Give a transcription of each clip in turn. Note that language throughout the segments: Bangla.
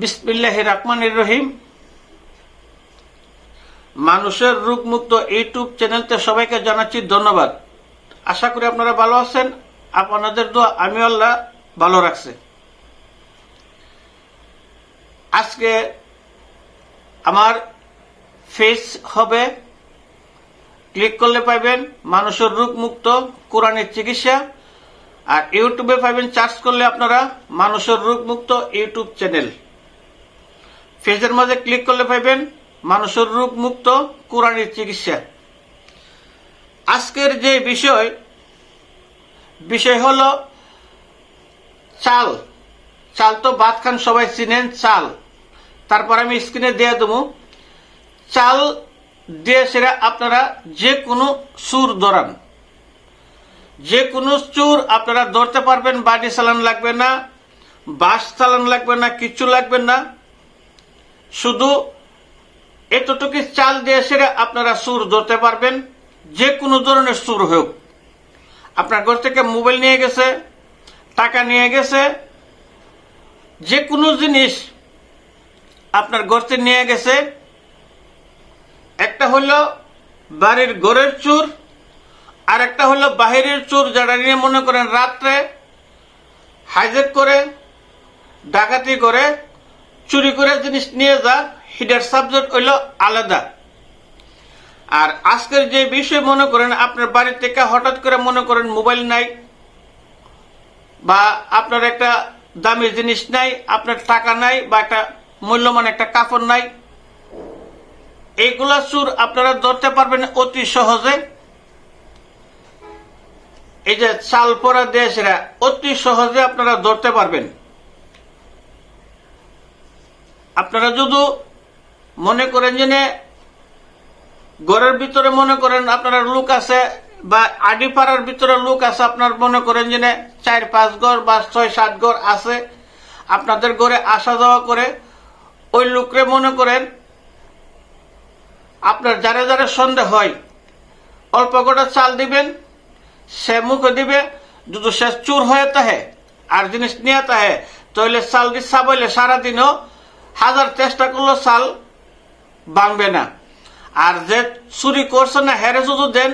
বিসমিল্লাহ রহমানির রহিম। মানুষের রোগমুক্ত ইউটিউব চ্যানেলতে সবাইকে জানাচ্ছি ধন্যবাদ। আশা করি আপনারা ভালো আছেন। আপনাদের দোয়া আমি আল্লাহ ভালো রাখছে। আজকে আমার ফেস হবে। ক্লিক করলে পাইবেন মানুষের রোগমুক্ত কোরআনের চিকিৎসা। আর ইউটিউবে পাইবেন চার্জ করলে আপনারা মানুষের রোগমুক্ত ইউটিউব চ্যানেল। ফেজের মাঝে ক্লিক করলে পাইবেন, মানুষের রোগমুক্ত কোরআনের চিকিৎসা। আজকের যে বিষয় বিষয় হলো চাল। চাল তো ভাত খান সবাই চিনেন, চাল। তারপর আমি স্ক্রিনে দিয়ে দেবো। চাল দিয়ে সেটা আপনারা যে কোনো সুর ধরান। যে কোনো চুর আপনারা ধরতে পারবেন বাড়ি চালান লাগবে না বাস চালান লাগবে না কিচ্ছু লাগবে না। শুধু এতটুকু চাল দিয়ে সেরে আপনারা সুর ধরতে পারবেন, যে কোনো ধরনের সুর হোক। আপনার ঘর থেকে মোবাইল নিয়ে গেছে, টাকা নিয়ে গেছে, যে কোনো জিনিস আপনার ঘর থেকে নিয়ে গেছে। একটা হলো বাড়ির ঘরের চুর, আর একটা হলো বাহিরের চোর যারা নিয়ে মনে করেন রাত্রে হাইজেক করে, ডাকাতি করে চুরি করে জিনিস নিয়ে যা হিডার সাবজেক্ট হইল আলাদা। আর আজকের যে বিষয় মনে করেন, আপনার বাড়ি থেকে হঠাৎ করে মনে করেন মোবাইল নাই, বা আপনার একটা দামি জিনিস নাই, আপনার টাকা নাই, বা একটা মূল্যবান একটা কাপড় নাই এইগুলা চুর আপনারা ধরতে পারবেন অতি সহজে। এই যে চাল পরা দেশরা অতি সহজে আপনারা ধরতে পারবেন। আপনারা যদি মনে করেন যে ঘরের ভিতরে মনে করেন আপনারা লোক আছে বা আডি পাড়ার ভিতরে লোক আছে, আপনার মনে করেন যে চার, পাঁচ ঘর বা ছয়, সাত ঘর আছে, আপনাদের ঘরে আসা যাওয়া করে, ওই লোকরে মনে করেন আপনার যারে যারে সন্দেহ হয়, অল্প কটা চাল দিবেন, সে মুখে দিবে, যদি সে চুর হয়ে তাহে আর জিনিস নিয়ে তাহে তাহলে চাল দি চাবইলে সারাদিনও হাজার চেষ্টা করলেও চাল ভাঙবে না। আর যে চুরি করছে না, হেরে যদি দেন,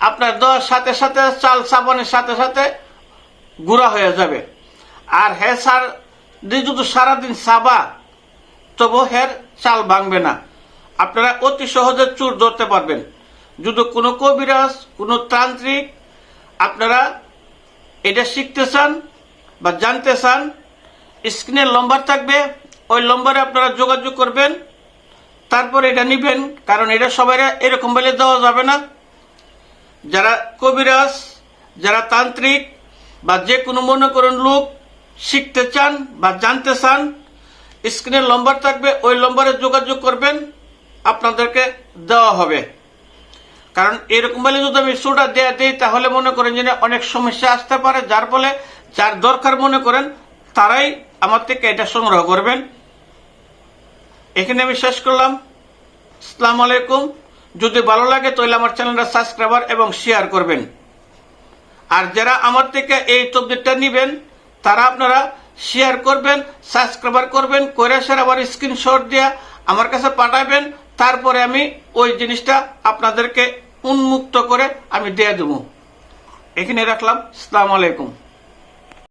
আপনার দেওয়ার সাথে সাথে চাল সাবানের সাথে সাথে গুঁড়া হয়ে যাবে। আর হে সার দিয়ে যদি সারাদিন চাবা তবু হের চাল ভাঙবে না। আপনারা অতি সহজে চুর ধরতে পারবেন। যদি কোনো কবিরাজ, কোনো তান্ত্রিক, আপনারা এটা শিখতে চান বা জানতে চান, স্ক্রিনে নম্বর থাকবে ওই নম্বরে আপনারা যোগাযোগ করবেন, তারপর এটা নিবেন, কারণ এটা সবাই এরকম বলে দেওয়া যাবে না। যারা কবিরাজ, যারা তান্ত্রিক, বা যে কোনো মনে করেন লোক শিখতে চান বা জানতে চান, স্ক্রিনের নম্বর থাকবে, ওই নম্বরে যোগাযোগ করবেন, আপনাদেরকে দেওয়া হবে। কারণ এরকম বলে যদি আমি সুটা দেয়া দিই, তাহলে মনে করেন যে অনেক সমস্যা আসতে পারে, যার ফলে যার দরকার মনে করেন, তারাই আমার থেকে এটা সংগ্রহ করবেন। এখানে আমি শেষ করলাম। আসসালামু আলাইকুম। যদি ভালো লাগে, তাহলে আমার চ্যানেলটা সাবস্ক্রাইবার এবং শেয়ার করবেন। আর যারা আমার থেকে এই তবদিরটা নেবেন, তারা আপনারা শেয়ার করবেন সাবস্ক্রাইবার করবেন, করে সের আবার স্ক্রিনশট দিয়ে আমার কাছে পাঠাবেন। তারপরে আমি ওই জিনিসটা আপনাদেরকে উন্মুক্ত করে আমি দিয়ে দেবো। এখানে রাখলাম। আসসালামু আলাইকুম।